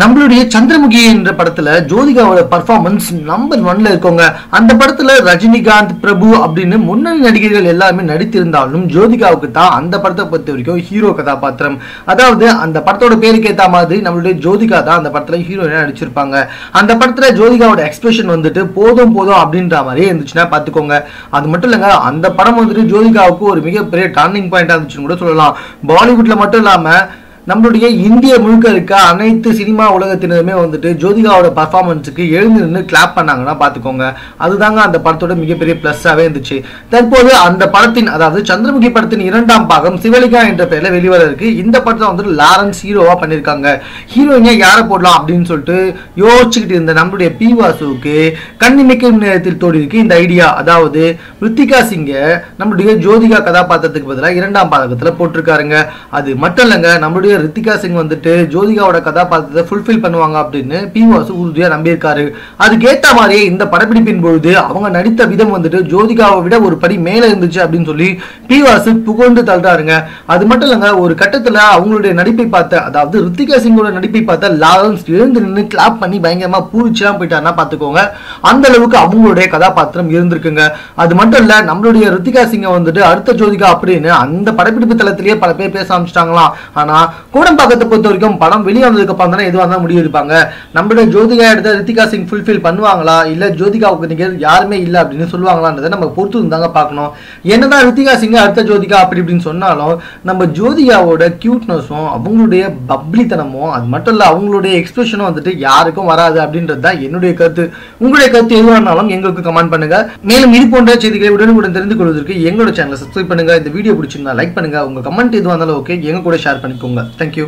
நம்மளுடைய சந்திரமுகி என்ற படத்துல ஜோதிகாவோட பர்ஃபார்மன்ஸ் நம்பர் ஒன்ல இருக்கவங்க. அந்த படத்துல ரஜினிகாந்த் பிரபு அப்படின்னு முன்னணி நடிகர்கள் எல்லாருமே நடித்திருந்தாலும் ஜோதிகாவுக்கு தான் அந்த படத்தை பொறுத்த வரைக்கும் ஹீரோ கதாபாத்திரம். அதாவது அந்த படத்தோட பேருக்கு ஏத்த மாதிரி நம்மளுடைய ஜோதிகா தான் அந்த படத்துல ஹீரோயினா நடிச்சிருப்பாங்க. அந்த படத்துல ஜோதிகாவோட எக்ஸ்பிரஷன் வந்துட்டு போதும் போதும் அப்படின்ற மாதிரியே இருந்துச்சுன்னா பாத்துக்கோங்க அது மட்டும் இல்லைங்க அந்த படம் வந்துட்டு ஜோதிகாவுக்கு ஒரு மிகப்பெரிய டர்னிங் பாயிண்டா இருந்துச்சுன்னு கூட சொல்லலாம். பாலிவுட்ல மட்டும் இல்லாம நம்மளுடைய இந்திய முழுக்க இருக்க அனைத்து சினிமா உலகத்தினருமே வந்துட்டு ஜோதிகாவோட பர்ஃபார்மன்ஸுக்கு எழுந்து நின்று கிளாப் பண்ணாங்கன்னா பார்த்துக்கோங்க. அதுதாங்க அந்த படத்தோட மிகப்பெரிய ப்ளஸ்ஸாகவே இருந்துச்சு. தற்போது அந்த படத்தின் அதாவது சந்திரமுகி படத்தின் இரண்டாம் பாகம் சிவலிகா என்ற பெயரில் வெளிவர இருக்கு. இந்த படத்தை வந்துட்டு லாரன்ஸ் ஹீரோவாக பண்ணியிருக்காங்க ஹீரோயினா யாரை போடலாம் அப்படின்னு சொல்லிட்டு யோசிச்சுக்கிட்டு இருந்த நம்மளுடைய பி வாசுவுக்கு கண்ணிமைக்கும் நேரத்தில் தோடி இருக்கு இந்த ஐடியா அதாவது ரித்திகா சிங்கை நம்மளுடைய ஜோதிகா கதாபாத்திரத்துக்கு பதிலாக இரண்டாம் பாகத்தில் போட்டிருக்காருங்க. அது மட்டும் இல்லைங்க நம்மளுடைய ரித்திகா சிங் வந்துட்டு ஜோதிகாவோட கதாபாத்திரத்தை ஃபுல்ஃபில் பண்ணுவாங்க அப்படின்னு பி வாசு உறுதியா நம்பியிருக்காரு. அதுக்கேற்ற மாதிரியே இந்த படப்பிடிப்பின் பொழுது அவங்க நடித்த விதம் வந்துட்டு ஜோதிகாவை விட ஒரு படி மேல இருந்துச்சு அப்படின்னு சொல்லி பி வாசு புகழ்ந்து தள்ளுறாருங்க. அது மட்டும் இல்லைங்க ஒரு கட்டத்துல அவங்களுடைய நடிப்பை பார்த்த அதாவது ரித்திகா சிங்கோட நடிப்பை பார்த்த லாரன்ஸ் எழுந்து நின்று கிளாப் பண்ணி பயங்கரமா பூரிச்சுலாம் போயிட்டாருன்னா பார்த்துக்கோங்க. அந்த அளவுக்கு அவங்களுடைய கதாபாத்திரம் இருந்திருக்குங்க. அது மட்டும் இல்ல நம்மளுடைய ரித்திகா சிங்கை வந்துட்டு அடுத்த ஜோதிகா அப்படின்னு அந்த படப்பிடிப்பு தளத்திலேயே பல பேர் பேச ஆரம்பிச்சிட்டாங்களாம். ஆனா கூடம்பாக்கத்தை பொறுத்த வரைக்கும் படம் வெளியானதுக்கு அப்புறம் தானே எதுவாக இருந்தாலும் முடிவு எடுப்பாங்க. நம்மளுடைய ஜோதிகா எடுத்த ரித்திகா சிங் ஃபுல்ஃபில் பண்ணுவாங்களா? இல்லை ஜோதிகாவுக்கு நீங்க யாருமே இல்லை அப்படின்னு சொல்லுவாங்களான்றதை நம்ம பொறுத்து இருந்தாங்க பார்க்கணும். என்னதான் ரித்திகா சிங் அடுத்த ஜோதிகா அப்படி இப்படின்னு சொன்னாலும் நம்ம ஜோதிகாவோட கியூட்னஸும் அவங்களுடைய பப்ளித்தனமும் அது மட்டும் இல்லை அவங்களுடைய எக்ஸ்பிரஷனும் வந்துட்டு யாருக்கும் வராது அப்படின்றது தான் என்னுடைய கருத்து. உங்களுடைய கருத்து எதுவாக இருந்தாலும் எங்களுக்கு கமெண்ட் பண்ணுங்க. மேலும் இது போன்ற செய்திகளை உடனுக்குடன் தெரிந்து கொள்வதற்கு எங்களோட சேனலை சப்ஸ்கிரைப் பண்ணுங்க. இந்த வீடியோ பிடிச்சிருந்தா லைக் பண்ணுங்க. உங்க கமெண்ட் எதுவாக இருந்தாலும் ஓகே எங்க கூட ஷேர் பண்ணிக்கோங்க. Thank you.